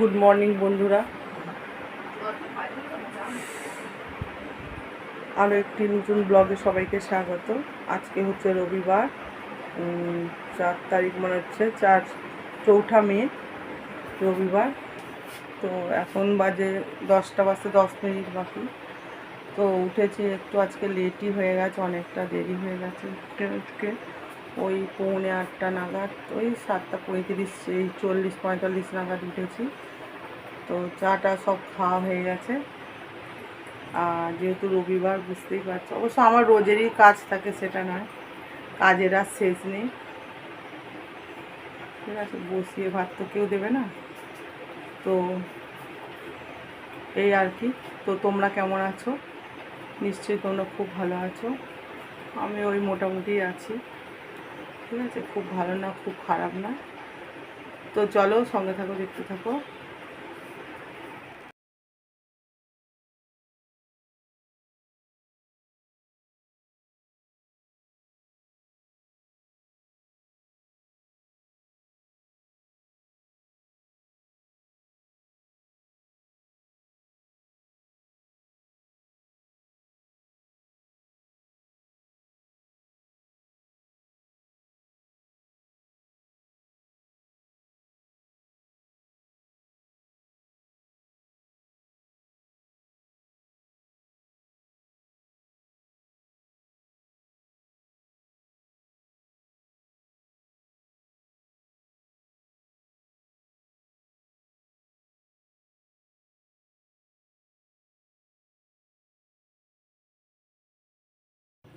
Good morning বন্ধুরা। আরও একটি নতুন ব্লগে সবাইকে স্বাগত। আজকে হচ্ছে রবিবার চার তারিখ মনে হচ্ছে, চার চৌঠা মে, রবিবার। তো এখন বাজে দশটা বাজতে দশ মিনিট বাকি। তো উঠেছি একটু, আজকে লেটই হয়ে গেছে, অনেকটা দেরি হয়ে গেছে উঠতে উঠতে। ওই পৌনে আটটা নাগাদ, ওই সাতটা পঁয়ত্রিশ, এই চল্লিশ, পঁয়তাল্লিশ নাগাদ উঠেছি। তো চাটা সব খাওয়া হয়ে গেছে। আর যেহেতু রবিবার, বুঝতেই পারছ। অবশ্য আমার রোজেরই কাজ থাকে, সেটা নয়। কাজের আর শেষ নেই। ঠিক আছে, বসিয়ে ভাত তো কেউ দেবে না। তো এই আর কি। তো তোমরা কেমন আছো? নিশ্চয়ই তোমরা খুব ভালো আছো। আমি ওই মোটামুটি আছি। ঠিক আছে, খুব ভালো না, খুব খারাপ না। তো চলো, সঙ্গে থাকো, দেখতে থাকো।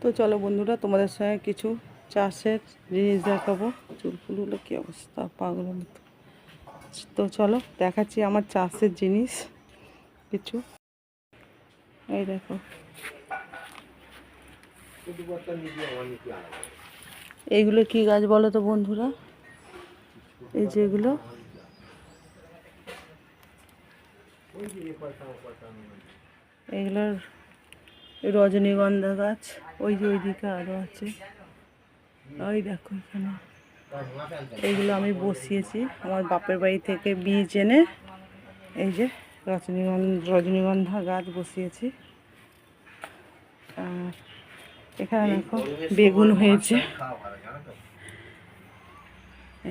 তো চলো বন্ধুরা, তোমাদের সঙ্গে কিছু চাষের জিনিস দেখাবো। চুল ফুলগুলো কী অবস্থা, পাগলের মতো। তো চলো দেখাচ্ছি আমার চাষের জিনিস, কিছু। এই দেখো। এইগুলো কি গাছ বলো তো বন্ধুরা? এই যেগুলো এগুলোর রজনীগন্ধা গাছ, ওই যে ওইদিকে আরও আছে। ওই দেখো এখানে। এইগুলো আমি বসিয়েছি, আমার বাপের বাড়ি থেকে বীজ এনে এই যে রজনীগন্ধা রজনীগন্ধা গাছ বসিয়েছি। আর এখানে দেখো, বেগুন হয়েছে।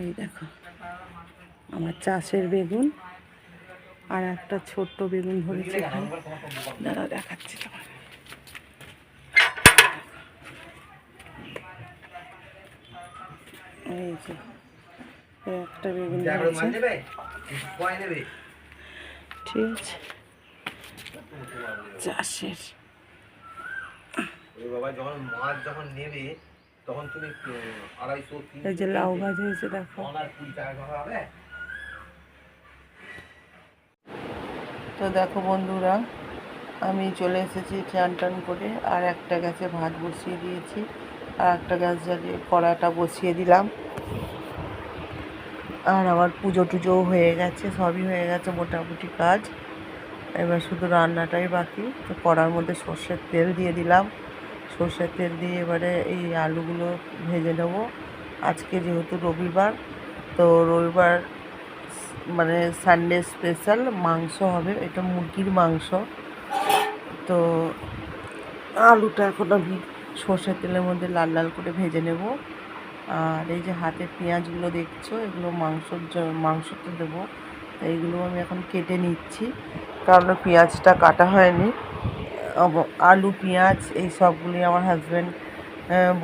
এই দেখো, আমার চাষের বেগুন, আর একটা ছোট্ট বেগুন ধরেছে দাঁড়া দেখাচ্ছি তোমার এই যে একটা বেগুন ঠিক আছে। চাষের। ওই বাবা যখন মাছ যখন নেবে তখন তুমি আড়াইশো তিনশো এই যে লাউ গাছ হয়েছে দেখো। তো দেখো বন্ধুরা আমি চলে এসেছি চান টান করে আর একটা গ্যাসে ভাত বসিয়ে দিয়েছি। আর একটা গ্যাস জ্বালিয়ে, কড়াটা বসিয়ে দিলাম। আর আমার পুজো টুজোও হয়ে গেছে, সবই হয়ে গেছে মোটামুটি কাজ। এবার শুধু রান্নাটাই বাকি, তো কড়ার মধ্যে সর্ষের তেল দিয়ে দিলাম। সর্ষের তেল দিয়ে এবারে এই আলুগুলো ভেজে নেব। আজকে যেহেতু রবিবার, তো রবিবার মানে সানডে স্পেশাল মাংস হবে। এটা মুরগির মাংস। তো আলুটা এখন আমি সর্ষের তেলের মধ্যে লাল লাল করে ভেজে নেব। আর এই যে হাতে পেঁয়াজগুলো দেখছ, এগুলো মাংসর মাংসতে দেবো। তো এইগুলো আমি এখন কেটে নিচ্ছি, কারণ পেঁয়াজটা কাটা হয়নি। আলু, পেঁয়াজ, এই সবগুলি আমার হাজব্যান্ড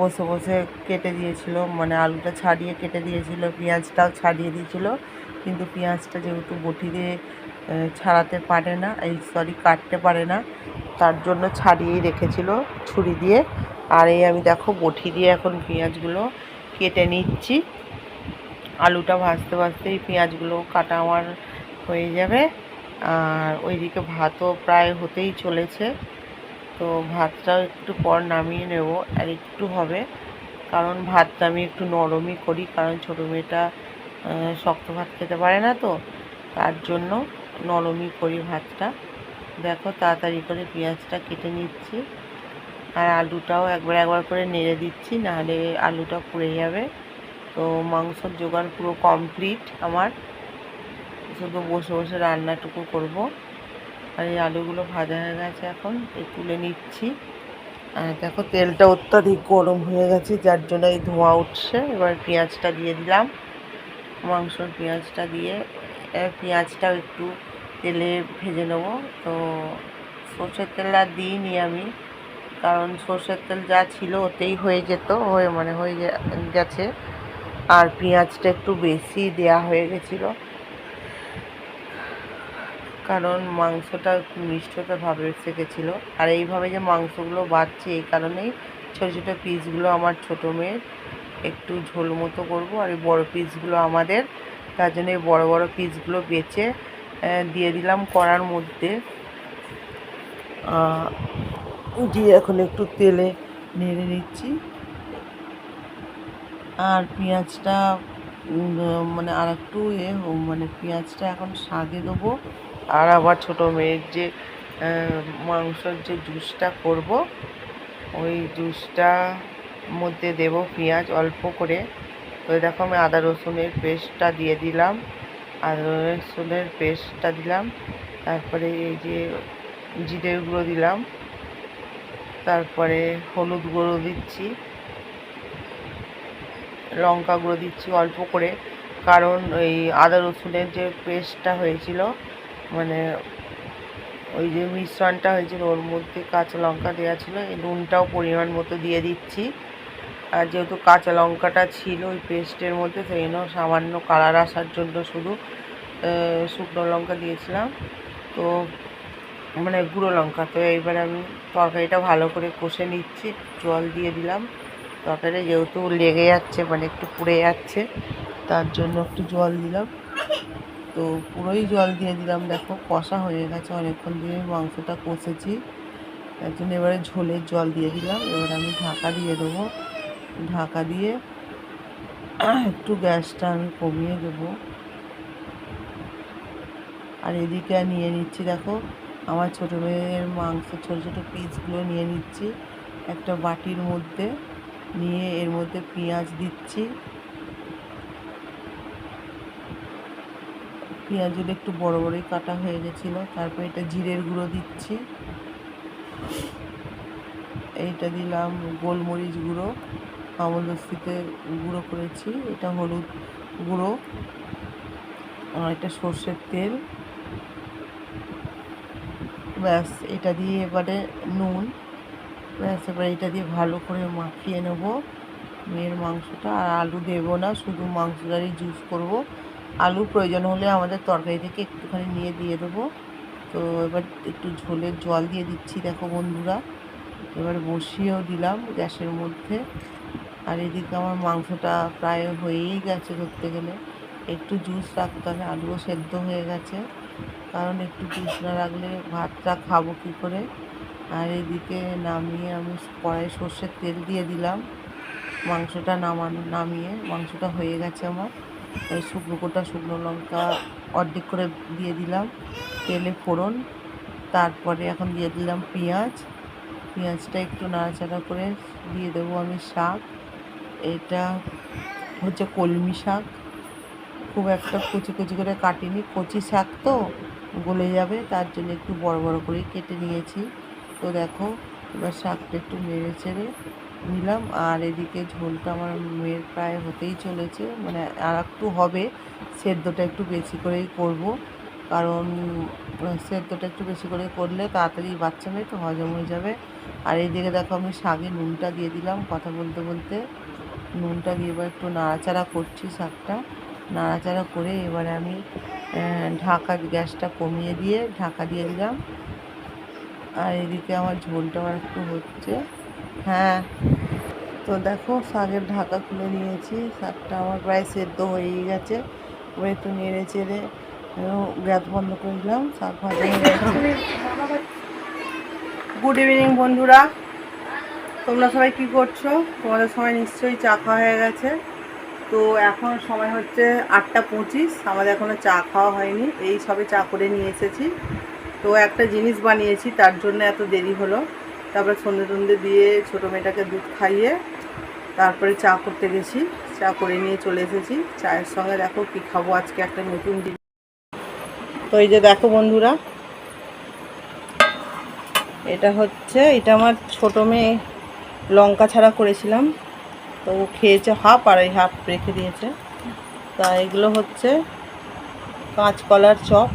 বসে বসে কেটে দিয়েছিল। মানে আলুটা ছাড়িয়ে কেটে দিয়েছিল, পেঁয়াজটাও ছাড়িয়ে দিয়েছিল। কিন্তু পেঁয়াজটা যেহেতু বটি দিয়ে ছাড়াতে পারে না, এই সরি কাটতে পারে না, তার জন্য ছাড়িয়েই রেখেছিল, ছুরি দিয়ে। আর এই আমি দেখো বটি দিয়ে এখন পেঁয়াজগুলো কেটে নিচ্ছি। আলুটা ভাজতে ভাজতে এই পেঁয়াজগুলো কাটা আমার হয়ে যাবে। আর ওইদিকে ভাতও প্রায় হতেই চলেছে। তো ভাতটাও একটু পর নামিয়ে নেব, আর একটু হবে। কারণ ভাতটা আমি একটু নরমই করি, কারণ ছোটো মেয়েটা শক্ত ভাত খেতে পারে না তো। তার জন্য নরমই করি ভাতটা। দেখো তাড়াতাড়ি করে পেঁয়াজটা কেটে নিচ্ছি। আর আলুটাও একবার একবার করে নেড়ে দিচ্ছি, নাহলে আলুটা পুড়ে যাবে। তো মাংসর জোগাড় পুরো কমপ্লিট আমার। শুধু বসে বসে রান্নাটুকু করব। আর এই আলুগুলো ভাজা হয়ে গেছে এখন, এই তুলে নিচ্ছি। আর দেখো, তেলটা অত্যাধিক গরম হয়ে গেছে, যার জন্য এই ধোঁয়া উঠছে। এবার পেঁয়াজটা দিয়ে দিলাম। মাংসর পেঁয়াজটা দিয়ে পেঁয়াজটাও একটু তেলে ভেজে নেব। তো সর্ষের তেল আর দিইনি আমি। কারণ সর্ষের তেল যা ছিল ওতেই হয়ে যেত, হয়ে মানে হয়ে গেছে। আর পেঁয়াজটা একটু বেশি দেয়া হয়ে গেছিল। কারণ মাংসটা একটু মিষ্টতা ভাব এসে আর এইভাবে যে মাংসগুলো বাড়ছে, এই কারণেই ছোটো ছোটো পিসগুলো আমার ছোটো মেয়ের একটু ঝোল মতো করব। আর এই বড়ো পিসগুলো আমাদের, তার জন্য এই বড়ো বড়ো পিসগুলো বেছে দিয়ে দিলাম করার মধ্যে। দিয়ে এখন একটু তেলে নেড়ে নিচ্ছি। আর পেঁয়াজটা মানে আর একটু এ মানে পেঁয়াজটা এখন শাকে দেবো। আর আবার ছোটো মেয়ের যে মাংসর যে জুসটা করব, ওই জুসটা মধ্যে দেব পেঁয়াজ অল্প করে। তো দেখো আমি আদা রসুনের পেস্টটা দিয়ে দিলাম। আদা রসুনের পেস্টটা দিলাম। তারপরে এই যে জিরের গুঁড়ো দিলাম। তারপরে হলুদ গুঁড়ো দিচ্ছি। লঙ্কা গুঁড়ো দিচ্ছি অল্প করে। কারণ ওই আদা রসুনের যে পেস্টটা হয়েছিল মানে ওই যে মিশ্রণটা হয়েছিল, ওর মধ্যে কাঁচা লঙ্কা দেওয়া ছিল। এই নুনটাও পরিমাণ মতো দিয়ে দিচ্ছি। আর যেহেতু কাঁচা লঙ্কাটা ছিল ওই পেস্টের মধ্যে, সেই জন্য সামান্য কালার আসার জন্য শুধু শুকনো লঙ্কা দিয়েছিলাম। তো মানে গুঁড়ো লঙ্কা। তো এইবারে আমি তরকারিটা ভালো করে কষে নিচ্ছি, জল দিয়ে দিলাম। তরকারি যেহেতু লেগে যাচ্ছে মানে একটু পুড়ে যাচ্ছে, তার জন্য একটু জল দিলাম। তো পুরোই জল দিয়ে দিলাম, দেখো কষা হয়ে গেছে অনেকক্ষণ দিয়ে মাংসটা কষেছি। তার জন্য এবারে ঝোলের জল দিয়ে দিলাম, এবার আমি ঢাকা দিয়ে দেবো। ঢাকা দিয়ে একটু গ্যাসটা আমি কমিয়ে দেবো। আর এদিকে নিয়ে নিচ্ছি, দেখো আমার ছোটো মেয়ের মাংস ছোটো ছোটো পিসগুলো নিয়ে নিচ্ছি। একটা বাটির মধ্যে নিয়ে এর মধ্যে পেঁয়াজ দিচ্ছি। পেঁয়াজগুলো একটু বড় বড়ই কাটা হয়ে গেছিল, তারপর এটা জিরের গুঁড়ো দিচ্ছি। এইটা দিলাম গোলমরিচ গুঁড়ো আমলদস্তিতে গুঁড়ো করেছি, এটা হলুদ গুঁড়ো, আর এটা সর্ষের তেল। ব্যাস, এটা দিয়ে এবারে নুন। ব্যাস, এবারে এটা দিয়ে ভালো করে মাখিয়ে নেব। মেয়ের মাংসটা আর আলু দেবো না, শুধু মাংসটারই জুস করব। আলু প্রয়োজন হলে আমাদের তরকারি থেকে একটুখানি নিয়ে দিয়ে দেবো। তো এবার একটু ঝোলের জল দিয়ে দিচ্ছি, দেখো বন্ধুরা। এবার বসিয়েও দিলাম গ্যাসের মধ্যে। আর এদিকে আমার মাংসটা প্রায় হয়েই গেছে ধরতে গেলে। একটু জুস রাখতে হবে, আলুও সেদ্ধ হয়ে গেছে। কারণ একটু না রাখলে ভাতটা খাব কী করে? আর এদিকে নামিয়ে আমি কড়াই সর্ষের তেল দিয়ে দিলাম। মাংসটা নামানো, নামিয়ে মাংসটা হয়ে গেছে আমার। এই শুকনো গোটা শুকনো লঙ্কা অর্ধেক করে দিয়ে দিলাম তেলে ফোড়ন। তারপরে এখন দিয়ে দিলাম পেঁয়াজ। পেঁয়াজটা একটু নাড়াচাড়া করে দিয়ে দেবো আমি শাক। এটা হচ্ছে কলমি শাক। খুব একটা কুচি কুচি করে কাটিনি। কচি শাক তো? গলে যাবে, তার জন্য একটু বড় বড় করেই কেটে নিয়েছি। তো দেখো, এবার শাকটা একটু নেড়ে চেড়ে নিলাম। আর এদিকে ঝোলটা আমার মেয়ের প্রায় হতেই চলেছে। মানে আর একটু হবে, সেদ্ধটা একটু বেশি করেই করব। কারণ সেদ্ধটা একটু বেশি করে করলে তাড়াতাড়ি বাচ্চা মেয়ে তো হজম হয়ে যাবে। আর এইদিকে দেখো, আমি শাকে নুনটা দিয়ে দিলাম কথা বলতে বলতে। নুনটা দিয়ে এবার একটু নাড়াচাড়া করছি শাকটা। নাড়াচাড়া করে এবারে আমি ঢাকা গ্যাসটা কমিয়ে দিয়ে ঢাকা দিয়ে দিলাম। আর এদিকে আমার ঝোলটা আমার একটু হচ্ছে। হ্যাঁ তো দেখো শাকের ঢাকা খুলে নিয়েছি। শাকটা আমার প্রায় সেদ্ধ হয়েই গেছে। এবার একটু নেড়ে চেড়ে গ্যাস বন্ধ করে দিলাম। শাক ভাজা গুড ইভিনিং বন্ধুরা। তোমরা সবাই কি করছ? তোমাদের সময় নিশ্চয়ই চাকা হয়ে গেছে। তো এখন সময় হচ্ছে আটটা পঁচিশ। আমাদের এখনও চা খাওয়া হয়নি। এই সবে চা করে নিয়ে এসেছি। তো একটা জিনিস বানিয়েছি, তার জন্য এত দেরি হলো। তারপরে সন্ধে টন্ধে দিয়ে ছোটো মেয়েটাকে দুধ খাইয়ে তারপরে চা করতে গেছি। চা করে নিয়ে চলে এসেছি। চায়ের সঙ্গে দেখো কী খাব আজকে একটা নতুন জিনিস তো এই যে দেখো বন্ধুরা, এটা হচ্ছে, এটা আমার ছোটো মেয়ে লঙ্কা ছাড়া করেছিলাম। তো ও খেয়েছে হাফ আর এই হাফ রেখে দিয়েছে। তা এগুলো হচ্ছে কাঁচকলার চপ।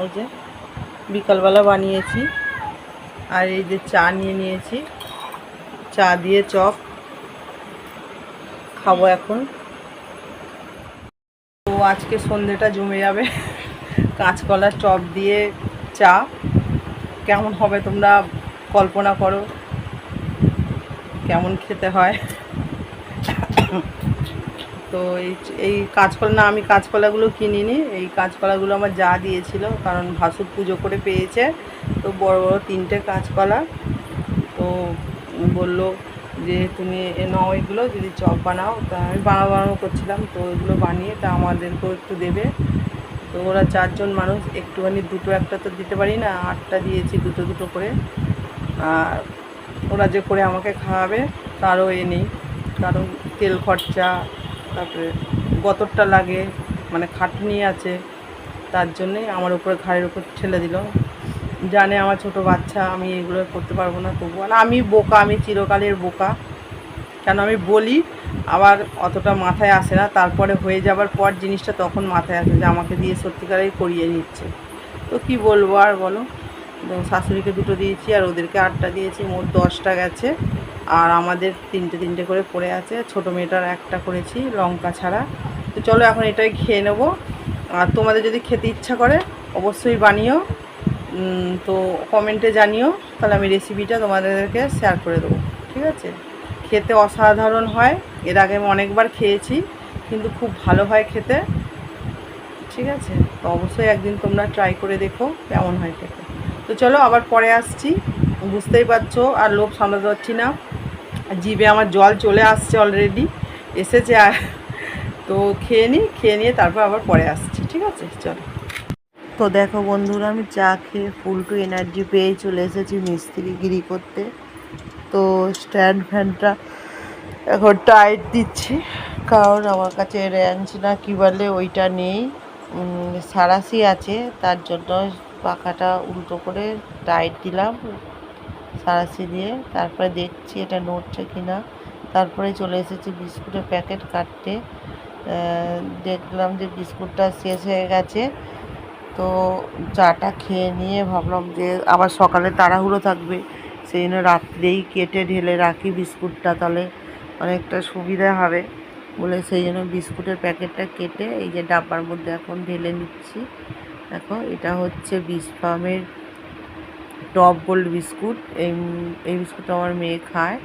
ওই যে বিকালবেলা বানিয়েছি। আর এই যে চা নিয়ে নিয়েছি। চা দিয়ে চপ খাব এখন। তো আজকে সন্ধেটা জমে যাবে। কাঁচকলার চপ দিয়ে চা। কেমন হবে তোমরা কল্পনা করো। কেমন খেতে হয়। তো এই এই কাঁচকলা না, আমি কাঁচকলাগুলো কিনিনি। এই কাঁচকলাগুলো আমার যা দিয়েছিল, কারণ ভাসুর পুজো করে পেয়েছে। তো বড় বড় তিনটে কাঁচকলা। তো বলল যে, তুমি নাও এগুলো, যদি চপ বানাও। তা আমি বানানো বানানো করছিলাম। তো এগুলো বানিয়ে তা আমাদেরকেও একটু দেবে। তো ওরা চারজন মানুষ, একটুখানি দুটো একটা তো দিতে পারি না, আটটা দিয়েছি দুটো দুটো করে। আর ওরা যে করে আমাকে খাওয়াবে, তারও এ নেই। কারণ তেল খরচা, তারপরে গতরটা লাগে মানে খাটনি আছে, তার জন্যেই আমার উপরে ঘাড়ের উপর ঠেলে দিল। জানে আমার ছোট বাচ্চা, আমি এগুলো করতে পারব না তবুও না আমি বোকা, আমি চিরকালের বোকা। কেন আমি বলি, আবার অতটা মাথায় আসে না। তারপরে হয়ে যাবার পর জিনিসটা তখন মাথায় আসে যে আমাকে দিয়ে সত্যিকারেই করিয়ে নিচ্ছে। তো কি বলব আর বলো? শাশুড়িকে দুটো দিয়েছি আর ওদেরকে আটটা দিয়েছি, মোট দশটা গেছে। আর আমাদের তিনটে তিনটে করে পড়ে আছে। ছোটো মেয়েটার একটা করেছি, লঙ্কা ছাড়া। তো চলো এখন এটাই খেয়ে নেব। আর তোমাদের যদি খেতে ইচ্ছা করে, অবশ্যই বানিও। তো কমেন্টে জানিও। তাহলে আমি রেসিপিটা তোমাদেরকে শেয়ার করে দেবো। ঠিক আছে? খেতে অসাধারণ হয়। এর আগে আমি অনেকবার খেয়েছি, কিন্তু খুব ভালো হয় খেতে। ঠিক আছে? তো অবশ্যই একদিন তোমরা ট্রাই করে দেখো, কেমন হয় খেতে। তো চলো, আবার পরে আসছি। বুঝতেই পারছ, আর লোভ সামলাতে পারছি না। জিভে আমার জল চলে আসছে অলরেডি এসেছে আর তো খেয়ে নিই খেয়ে নিয়ে তারপর আবার পরে আসছি, ঠিক আছে? চলো। তো দেখো বন্ধুরা, আমি চা খেয়ে ফুল টু এনার্জি পেয়ে চলে এসেছি মিস্ত্রিগিরি করতে। তো স্ট্যান্ড ফ্যানটা এখন টাইট দিচ্ছি, কারণ আমার কাছে র্যাঞ্চ না, কী বলে, ওইটা নেই। সারাসি আছে, তার জন্য পাখাটা উল্টো করে টাইট দিলাম, সারাসি দিয়ে। তারপরে দেখছি এটা নড়ছে কি না তারপরে চলে এসেছি বিস্কুটের প্যাকেট কাটতে। দেখলাম যে বিস্কুটটা শেষ হয়ে গেছে। তো চাটা খেয়ে নিয়ে ভাবলাম যে আবার সকালে তাড়াহুড়ো থাকবে। সেই জন্য রাত্রেই কেটে ঢেলে রাখি বিস্কুটটা তাহলে অনেকটা সুবিধা হবে। বলে সেই জন্য বিস্কুটের প্যাকেটটা কেটে এই যে ডাব্বার মধ্যে এখন ঢেলে নিচ্ছি। দেখো, এটা হচ্ছে ফার্মের টপ গোল্ড বিস্কুট। এই এই বিস্কুটটা আমার মেয়ে খায়।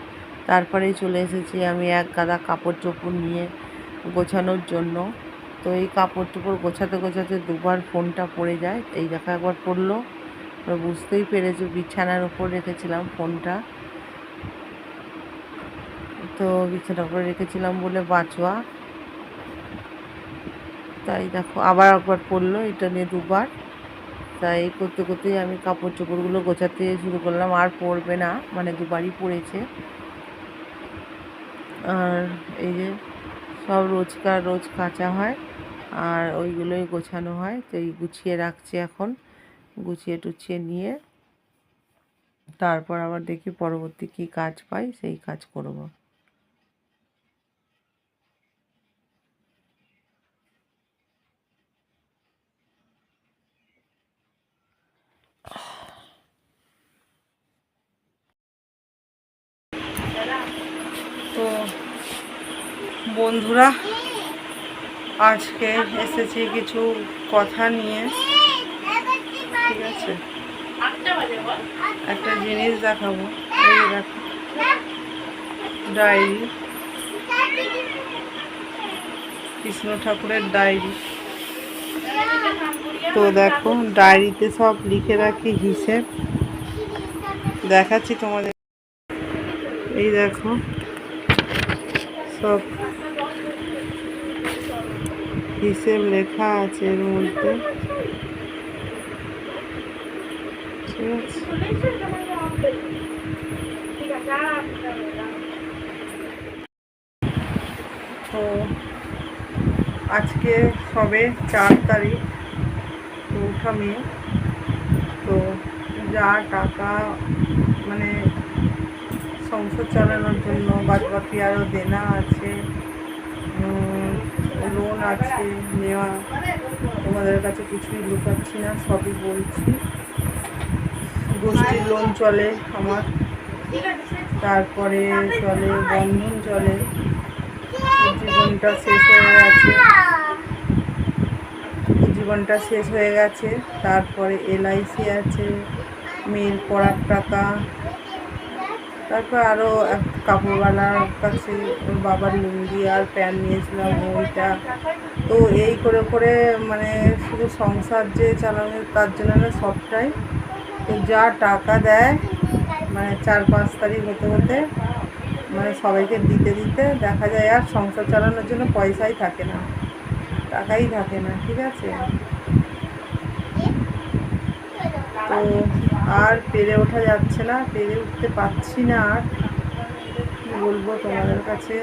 তারপরেই চলে এসেছি আমি এক গাদা কাপড় চোপড় নিয়ে গোছানোর জন্য। তো এই কাপড় চোপড় গোছাতে গোছাতে দুবার ফোনটা পড়ে যায়। এই দেখা, একবার পড়ল। বুঝতেই পেরেছি, বিছানার ওপর রেখেছিলাম ফোনটা। তো বিছানার উপরে রেখেছিলাম বলে বাঁচোয়া। তাই দেখো, আবার একবার পড়ল, এটা নিয়ে দুবার। তাই করতে করতেই আমি কাপড় চোপড়গুলো গোছাতে শুরু করলাম, আর পড়বে না মানে দুবারই পড়েছে। আর এই যে সব রোজকার রোজ কাঁচা হয়, আর ওইগুলোই গোছানো হয়, তো এই গুছিয়ে রাখছি এখন, গুছিয়ে টুছিয়ে নিয়ে। তারপর আবার দেখি পরবর্তী কী কাজ পাই, সেই কাজ করব তো বন্ধুরা, আজকে এসেছি কিছু কথা নিয়ে। ঠিক আছে? একটা জিনিস দেখাবো। এই দেখো, ডায়েরি। কৃষ্ণ ঠাকুরের ডায়েরি। তো দেখো, ডায়েরিতে সব লিখে রাখি হিসেব। দেখাচ্ছি তোমাদের। এই দেখো, সব হিসেব লেখা আছে এর মধ্যে। তো আজকে সবে চার তারিখ চৌঠা মে। তো যা টাকা মানে সংসার চালানোর জন্য বাদ বাকি আরও দেনা আছে। লোন আছে, নেওয়া তোমাদের কাছে কিছুই লুকাচ্ছি না, সবই বলছি। গোষ্ঠীর লোন চলে আমার, তারপরে চলে, বন্ধন চলে। জীবনটা শেষ হয়ে গেছে। জীবনটা শেষ হয়ে গেছে, তারপরে এলআইসি আছে, মেয়ের পড়ার টাকা তারপর আরও এক কাপড়ওয়ালার কাছে ওর বাবার লুঙ্গি আর প্যান্ট নিয়েছিলাম, ওইটা। তো এই করে করে মানে শুধু সংসার যে চালানো তার জন্য না সবটাই। তো যা টাকা দেয় মানে চার পাঁচ তারিখ হতে হতে মানে সবাইকে দিতে দিতে দেখা যায় আর সংসার চালানোর জন্য পয়সাই থাকে না। টাকাই থাকে না, ঠিক আছে? তো আর পেরে ওঠা যাচ্ছে না, পেরে উঠতে পারছি না আর। কী বলব তোমাদের কাছে?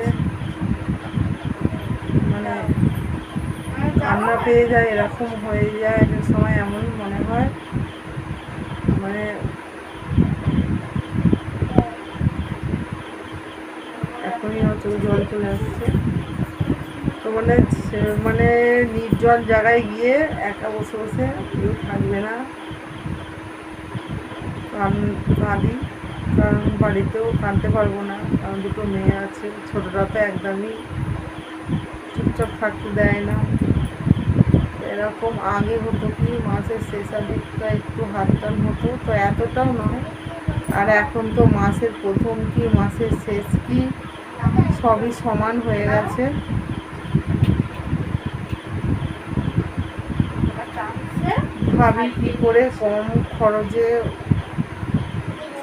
মানে কান্না পেয়ে যায়, এরকম হয়ে যায় একটা সময় এমন মনে হয়। মানে এখনই হয়তো জল চলে আসছে। তো মানে মানে নির্জন জায়গায় গিয়ে একা বসে বসে কেউ থাকবে না। কান কাঁদি কারণ বাড়িতেও কাঁদতে পারব না, কারণ দুটো মেয়ে আছে, ছোটরা তো একদমই চুপচাপ থাকতে দেয় না। এরকম আগে হতো কি, মাসের শেষের দিকটা একটু হাত টান হতো, তো এতটাও নয়। আর এখন তো মাসের প্রথম কি, মাসের শেষ কি, সবই সমান হয়ে গেছে। ভাবি কি করে কম খরচে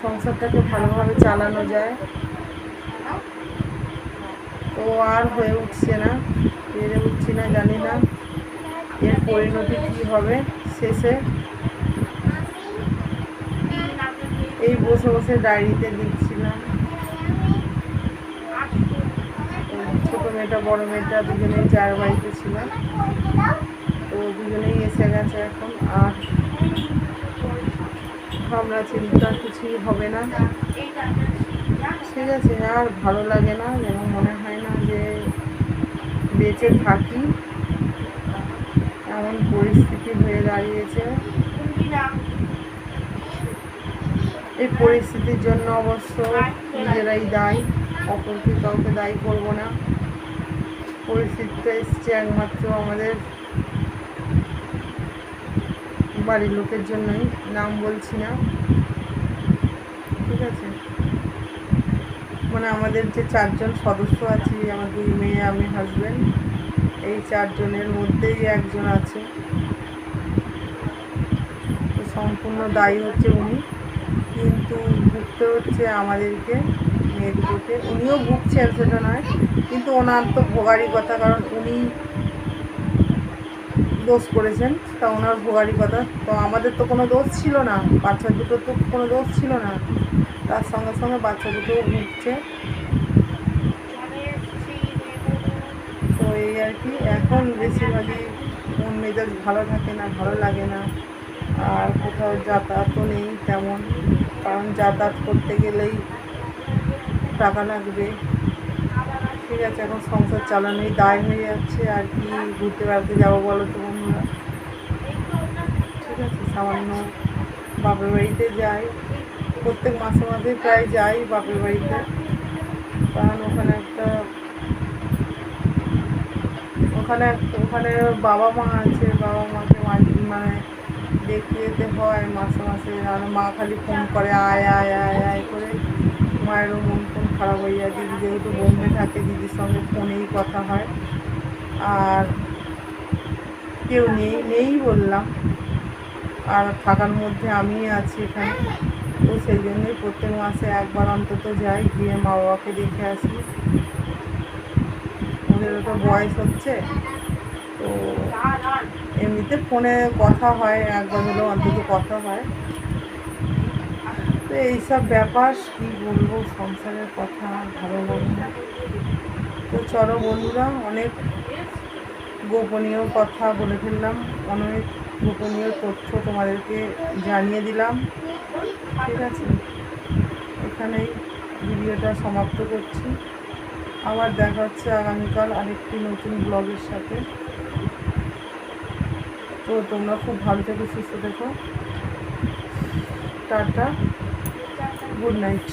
সংসারটাকে ভালোভাবে চালানো যায়। তো আর হয়ে উঠছে না পেরে উঠছি না, জানি না এর পরিণতি কী হবে শেষে। এই বসে বসে ডায়েরিতে লিখছিলাম। ছোটো মেয়েটা, বড় মেয়েটা দুজনেই চার বাড়িতে ছিল। তো দুজনেই এসে গেছে এখন। আর ভাবনা চিন্তা কিছুই হবে না। ঠিক আছে, আর ভালো লাগে না, যেন মনে হয় না যে বেঁচে থাকি। এমন পরিস্থিতি হয়ে দাঁড়িয়েছে। এই পরিস্থিতির জন্য অবশ্য নিজেরাই দায়ী, অপরকে কাউকে দায়ী করব না। পরিস্থিতিটা এসছে একমাত্র আমাদের বাড়ির লোকের জন্যই, নাম বলছি না। ঠিক আছে? মানে আমাদের যে চারজন সদস্য আছি, আমার দুই মেয়ে, আমি হাজব্যান্ড এই চারজনের মধ্যেই একজন আছে। সম্পূর্ণ দায়ী হচ্ছে উনি। কিন্তু ভুগতে হচ্ছে আমাদেরকে মেয়ে দুটোকে উনিও ভুগছেন সেটা নয় কিন্তু ওনার তো ভোগারই কথা, কারণ উনি দোষ করেছেন, তা ওনার ভোগারি কথা। তো আমাদের তো কোনো দোষ ছিল না, বাচ্চা দুটো তো কোনো দোষ ছিল না। তার সঙ্গে সঙ্গে বাচ্চা দুটোও ভুগছে তো এই আর কি, এখন বেশিরভাগই মন মেজাজ ভালো থাকে না, ভালো লাগে না। আর কোথাও যাতায়াতও নেই তেমন, কারণ যাতায়াত করতে গেলেই টাকা লাগবে। ঠিক আছে, এখন সংসার চালানোই দায় হয়ে যাচ্ছে, আর কি ঘুরতে বেড়াতে যাব বলো তো বন্ধুরা। ঠিক আছে, সামান্য বাপের বাড়িতে যাই। প্রত্যেক মাসে মাসে প্রায় যাই বাপের বাড়িতে। কারণ ওখানে একটা ওখানে ওখানে বাবা মা আছে, বাবা মাকে মানে দেখতে যেতে হয় মাসে মাসে। আর মা খালি ফোন করে, আয় আয় আয় আয় করে। মায়েরও মন ফোন খারাপ হয়ে যায়। দিদি যেহেতু বোম্বে থাকে, দিদির সঙ্গে ফোনেই কথা হয়। আর কেউ নেই নেই বললাম। আর থাকার মধ্যে আমি আছি এখানে। তো সেই জন্যই প্রত্যেক মাসে একবার অন্তত যাই, গিয়ে মা বাবাকে দেখে আসি। ওদেরও তো বয়স হচ্ছে। তো এমনিতে ফোনে কথা হয়, একবার হলেও অন্তত কথা হয়। তো এইসব ব্যাপার, কী বলব? সংসারের কথা ভালো লাগে না। তো চলো বন্ধুরা, অনেক গোপনীয় কথা বলে ফেললাম, অনেক গোপনীয় তথ্য তোমাদেরকে জানিয়ে দিলাম। ঠিক আছে? এখানেই ভিডিওটা সমাপ্ত করছি। আবার দেখা হচ্ছে আগামীকাল আরেকটি নতুন ব্লগের সাথে। তো তোমরা খুব ভালো থেকে, সুস্থ দেখো টাটা। Good night